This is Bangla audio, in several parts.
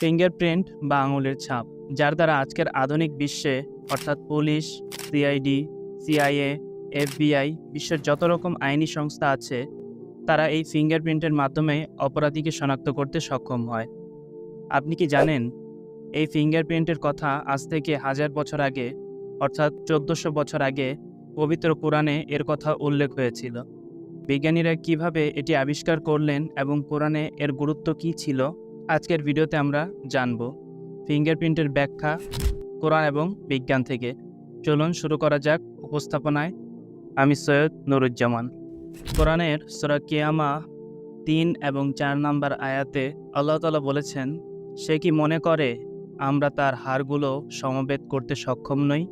ফিঙ্গারপ্রিন্ট বা আঙুলের ছাপ, যার দ্বারা আজকের আধুনিক বিশ্বে, অর্থাৎ পুলিশ, সিআইডি, সিআইএ, এফবিআই, বিশ্বের যত রকম আইনি সংস্থা আছে, তারা এই ফিঙ্গারপ্রিন্টের মাধ্যমে অপরাধীকে শনাক্ত করতে সক্ষম হয়। আপনি কি জানেন, এই ফিঙ্গারপ্রিন্টের কথা আজ থেকে হাজার বছর আগে, অর্থাৎ চোদ্দোশো বছর আগে, পবিত্র কোরআনে এর কথা উল্লেখ হয়েছিল। বিজ্ঞানীরা কীভাবে এটি আবিষ্কার করলেন এবং কোরআনে এর গুরুত্ব কী ছিল? আজকের ভিডিওতে আমরা জানব ফিঙ্গারপ্রিন্টের ব্যাখ্যা, কোরআন এবং বিজ্ঞান থেকে। চলুন শুরু করা যাক উপস্থাপনায়। আমি সৈয়দ নুরুজ্জামান। কোরআনের সুরা কিয়ামা তিন এবং চার নাম্বার আয়াতে আল্লাহ তালা বলেছেন, সে কি মনে করে আমরা তার হাড়গুলো সমবেত করতে সক্ষম নই?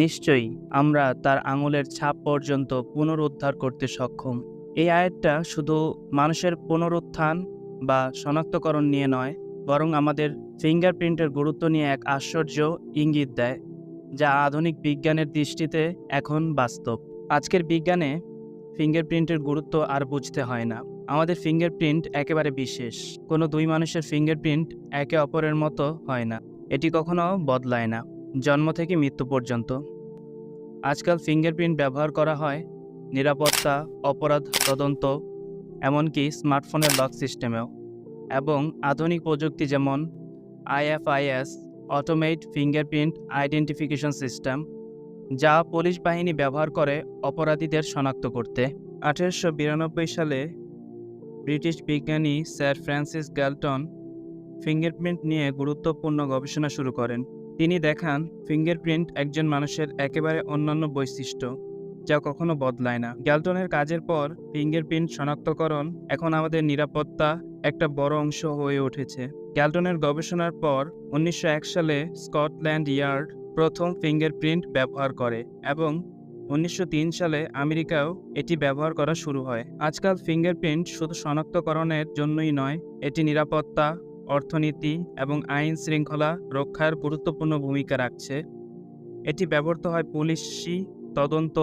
নিশ্চয়ই আমরা তার আঙুলের ছাপ পর্যন্ত পুনরুদ্ধার করতে সক্ষম। এই আয়াতটা শুধু মানুষের পুনরুত্থান বা শনাক্তকরণ নিয়ে নয়, বরং আমাদের ফিঙ্গারপ্রিন্টের গুরুত্ব নিয়ে এক আশ্চর্য ইঙ্গিত দেয়, যা আধুনিক বিজ্ঞানের দৃষ্টিতে এখন বাস্তব। আজকের বিজ্ঞানে ফিঙ্গারপ্রিন্টের গুরুত্ব আর বুঝতে হয় না। আমাদের ফিঙ্গারপ্রিন্ট একেবারে বিশেষ। কোনো দুই মানুষের ফিঙ্গারপ্রিন্ট একে অপরের মতো হয় না। এটি কখনো বদলায় না। জন্ম থেকে মৃত্যু পর্যন্ত। আজকাল ফিঙ্গারপ্রিন্ট ব্যবহার করা হয় নিরাপত্তা, অপরাধ, তদন্ত এমনকি স্মার্টফোনের লক সিস্টেমেও, এবং আধুনিক প্রযুক্তি যেমন IFIS, automate fingerprint identification system, যা পুলিশ বাহিনী ব্যবহার করে অপরাধীদের শনাক্ত করতে। আঠেরোশো বিরানব্বই সালে ব্রিটিশ বিজ্ঞানী স্যার ফ্রান্সিস গ্যালটন ফিঙ্গারপ্রিন্ট নিয়ে গুরুত্বপূর্ণ গবেষণা শুরু করেন। তিনি দেখান, ফিঙ্গারপ্রিন্ট একজন মানুষের একেবারে অন্যান্য বৈশিষ্ট্য। যা কখনো বদলায় না। গ্যালটনের কাজের পর ফিঙ্গারপ্রিন্ট শনাক্তকরণ এখন আমাদের নিরাপত্তা একটা বড় অংশ হয়ে উঠেছে। গ্যালটনের গবেষণার পর উনিশশো এক সালে স্কটল্যান্ড ইয়ার্ড প্রথম ফিঙ্গারপ্রিন্ট ব্যবহার করে এবং উনিশশো তিন সালে আমেরিকাও এটি ব্যবহার করা শুরু হয়। আজকাল ফিঙ্গারপ্রিন্ট শুধু শনাক্তকরণের জন্যই নয়, এটি নিরাপত্তা, অর্থনীতি এবং আইন শৃঙ্খলা রক্ষার গুরুত্বপূর্ণ ভূমিকা রাখছে। এটি ব্যবহৃত হয় পুলিশি তদন্ত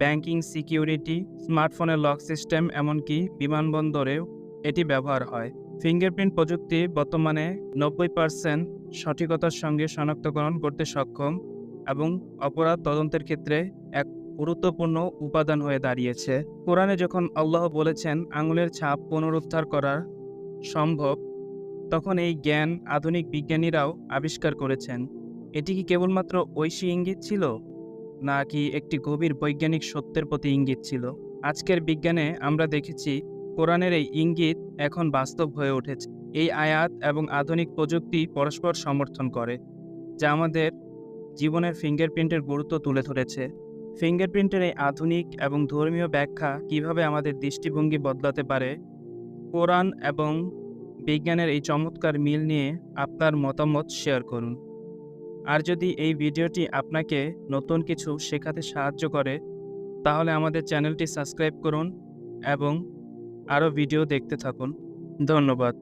ব্যাংকিং সিকিউরিটি, স্মার্টফোনের লক সিস্টেম, এমনকি বিমানবন্দরেও এটি ব্যবহার হয়। ফিঙ্গারপ্রিন্ট প্রযুক্তি বর্তমানে নব্বই পার্সেন্ট সঠিকতার সঙ্গে শনাক্তকরণ করতে সক্ষম এবং অপরাধ তদন্তের ক্ষেত্রে এক গুরুত্বপূর্ণ উপাদান হয়ে দাঁড়িয়েছে। কোরআনে যখন আল্লাহ বলেছেন, আঙুলের ছাপ পুনরুদ্ধার করা সম্ভব, তখন এই জ্ঞান আধুনিক বিজ্ঞানীরাও আবিষ্কার করেছেন। এটি কি কেবলমাত্র ঐশী ইঙ্গিত ছিল? নাকি একটি গভীর বৈজ্ঞানিক সত্যের প্রতি ইঙ্গিত ছিল। আজকের বিজ্ঞানে আমরা দেখেছি, কোরআনের এই ইঙ্গিত এখন বাস্তব হয়ে উঠেছে। এই আয়াত এবং আধুনিক প্রযুক্তি পরস্পর সমর্থন করে, যা আমাদের জীবনের ফিঙ্গারপ্রিন্টের গুরুত্ব তুলে ধরেছে। ফিঙ্গারপ্রিন্টের এই আধুনিক এবং ধর্মীয় ব্যাখ্যা কীভাবে আমাদের দৃষ্টিভঙ্গি বদলাতে পারে? কোরআন এবং বিজ্ঞানের এই চমৎকার মিল নিয়ে আপনার মতামত শেয়ার করুন। আর যদি এই ভিডিওটি আপনাকে নতুন কিছু শেখাতে সাহায্য করে, তাহলে আমাদের চ্যানেলটি সাবস্ক্রাইব করুন এবং আরও ভিডিও দেখতে থাকুন। ধন্যবাদ।